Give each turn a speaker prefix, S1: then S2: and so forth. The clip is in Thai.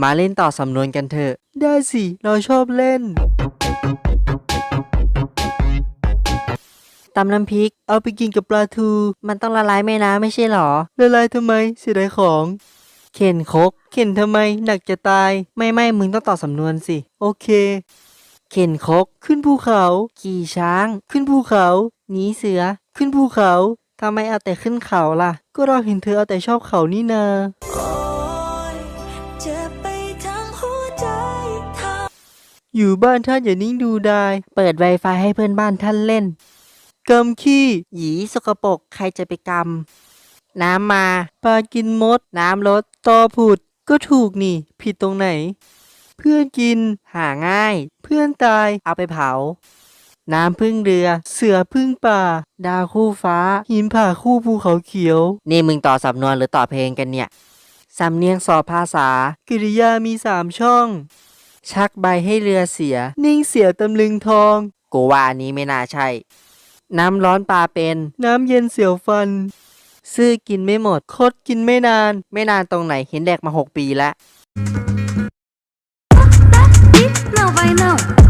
S1: มาเล่นต่อสำนวนกันเถอะ ได้สิ เราชอบเล่น ตำน้ำพริก เอาไปกินกับปลาทู มันต้องละลายแม่น้ำไม่ใช่หรอ ละลายทำไม เสียดายของ เข็นคก เข็นทำไม หนักจะตาย ไม่ไม่มึงต้องตอบสำนวนสิ โอเค เข็นคก ขึ้นภูเขา ขี่ช้าง ขึ้นภูเขา หนีเสือ ขึ้นภูเขา ทำไมเอาแต่ขึ้นเขาล่ะ ก็เราเห็นเธอเอาแต่ชอบเขานี่นา อยู่บ้านท่านอย่านิ่งดูได้เปิด Wi-Fi ให้เพื่อนบ้านท่านเล่นกำขี้ หยีสกปรกใครจะไปกำ น้ำมา ปลากินมด น้ำลดตอผุด ก็ถูกนี่ ผิดตรงไหน เพื่อนกิน หาง่าย เพื่อนตาย เอาไปเผา น้ำพึ่งเรือ เสือพึ่งป่า ดาวคู่ฟ้า หินผ่าคู่ภูเขาเขียว นี่มึงต่อสำนวนหรือต่อเพลงกันเนี่ย สำเนียงสอบภาษากริยามีสามช่อง ชักใบให้เรือเสีย นิ่งเสียตำลึงทอง กูว่าอันนี้ไม่น่าใช่ น้ำร้อนปลาเป็น น้ำเย็นเสียวฟัน ซื้อกินไม่หมด คดกินไม่นาน ไม่นานตรงไหนเห็นแดกมาหกปีแล้ว
S2: Now by now